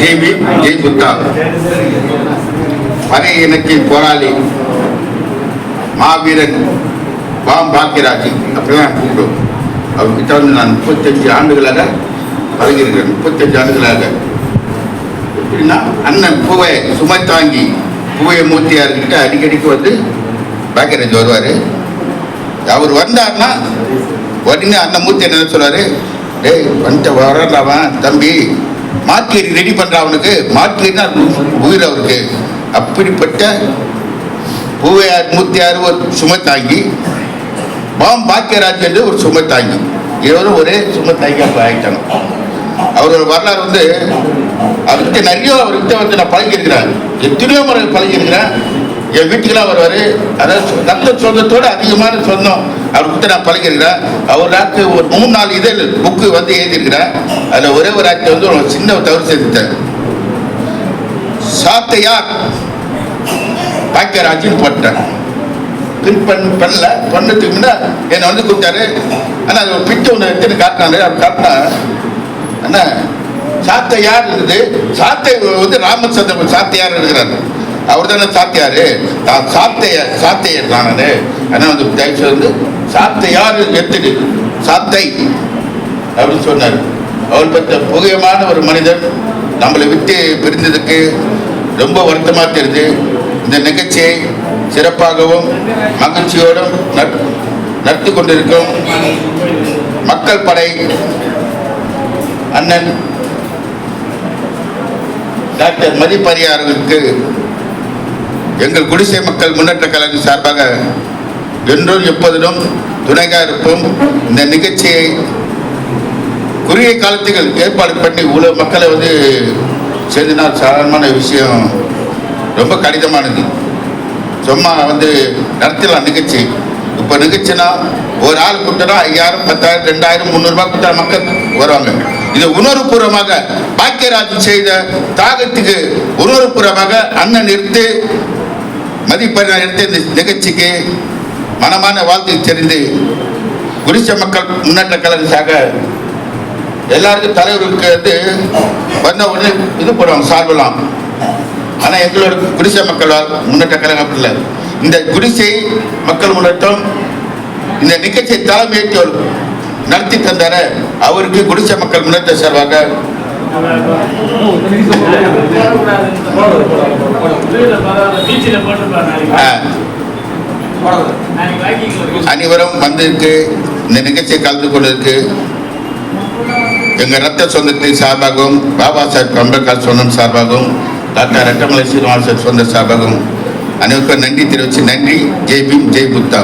ஜெய் ஜெய் புத்தா பழைய இனத்தின் போராளி மாவீரன் பாம் பாக்கியராஜி. அப்படிதான் கூப்பிடும் அவர்கிட்ட வந்து நான் முப்பத்தஞ்சு ஆண்டுகளாக பழகியிருக்கிறேன். முப்பத்தஞ்சு ஆண்டுகளாக. எப்படின்னா அண்ணன் பூவை சுமை தாங்கி பூவை மூர்த்தியார்கிட்ட அடிக்கடிக்கு வந்து பாக்கியராஜ் வருவார். அவர் வந்தார்னா உடனே அண்ணன் மூர்த்தி என்ன சொல்வார் டேய் வந்துட்டு அவன் தம்பி. மார்க்கெட் ரெடி பண்ணுற அவனுக்கு. மார்க்கெட்னா உயிர் அவருக்கு. அப்படிப்பட்ட பூவையார் மூர்த்தியார் ஒரு சுமை தாங்கி பாம் பாக்கியராஜ் என்று ஒரு சுமை தாங்கி. இருவரும் ஒரே சுமை தாங்கி அப்போ ஆகிட்டாங்க அவரோட வரலாறு வந்து அவர்கிட்ட நிறைய அவர்கிட்ட வந்து நான் பழகியிருக்கிறேன். எத்தனையோ முறை பழகியிருக்கிறேன். என் வீட்டுக்கெல்லாம் வருவார். அதாவது நல்ல சொந்தத்தோடு அதிகமான சொந்தம். அவர் கிட்ட நான் பழகிருக்கிறேன் அவர் ராக்கு ஒரு மூணு நாலு இதழ் புக்கு வந்து எழுதியிருக்கிறேன். அதில் ஒரே ஒரு ஆட்சி வந்து ஒரு சின்ன தவறு செய்துட்டேன் சாத்தையார். பாக்கியராஜின்னு போட்டேன் பின் பண்ண பண்ணல. பண்ணதுக்கு முன்ன என்னை வந்து கூப்பிட்டாரு. ஆனால் அது ஒரு பிட்டு ஒன்று எடுத்துன்னு காட்டினாரு. அவர் காட்டினா அண்ணா சாத்தை யார் இருக்குது சாத்தை வந்து ராமச்சந்திரன் சாத்தையார் இருக்கிறார் அவர் தானே சாத்தியாரு. நான் சாத்தைய சாத்தையர் நானு. ஆனால் வந்து தயவுசு வந்து சாத்தையார் எடுத்துடு சாத்தை அப்படின்னு சொன்னார். அவர் பற்ற புகையமான ஒரு மனிதன் நம்மளை விட்டு பிரிந்ததுக்கு ரொம்ப வருத்தமாக தெரியுது. இந்த நிகழ்ச்சியை சிறப்பாகவும் மகிழ்ச்சியோடும் நட்- நடத்தி கொண்டிருக்கும் மக்கள் படை அண்ணன் டாக்டர் மதிப்பரியார்களுக்கு எங்கள் குடிசை மக்கள் முன்னேற்ற கழகம் சார்பாக என்றும் எப்போதிலும் துணையாக இருப்போம். இந்த நிகழ்ச்சியை குறுகிய காலத்துகள் ஏற்பாடு பண்ணி இவ்வளோ மக்களை வந்து செய்தினால் சாதாரணமான விஷயம். ரொம்ப கடினமானது. சும்மா வந்து நடத்தலாம் நிகழ்ச்சி. இப்போ நிகழ்ச்சினா ஒரு ஆள் கொடுத்தனா ஐயாயிரம் பத்தாயிரம் ரெண்டாயிரம் முந்நூறுரூபா கொடுத்தா மக்கள் வருவாங்க. இது உணர்வுபூர்வமாக பாக்கியராஜ் செய்த தாகத்துக்கு உணர்வுபூர்வமாக அண்ணன் எடுத்து மதிப்பெண் எடுத்த இந்த நிகழ்ச்சிக்கு மனமான வாழ்த்து தெரிந்து குடிசை மக்கள் முன்னேற்ற கழக சாக எல்லாருக்கும் தலைவருக்கு வந்து வந்த உடனே இது போடுவாங்க சார்பலாம் ஆனால் எங்களோட குடிசை மக்கள் முன்னேற்ற கழகம் அப்படி இல்லை இந்த குடிசை மக்கள் முன்னேற்றம் இந்த நிகழ்ச்சியை தலைமையேற்று நடத்தி தந்தார அவருக்கு குடிசை மக்கள் முன்னேற்ற சார்பாக அனைவரும் வந்திருக்கு. இந்த நிகழ்ச்சியை கலந்து கொண்டிருக்கு எங்கள் ரத்த சொந்தத்தின் சார்பாகவும் பாபா சாஹேப் அம்பேத்கர் சொந்தம் சார்பாகவும் டாக்டர் ரட்டமலை சீனிவாசன் சொந்த சார்பாகவும் அனைவருக்கும் நன்றி தெரிவித்து நன்றி. ஜெய் பீம் ஜெய் புத்தா.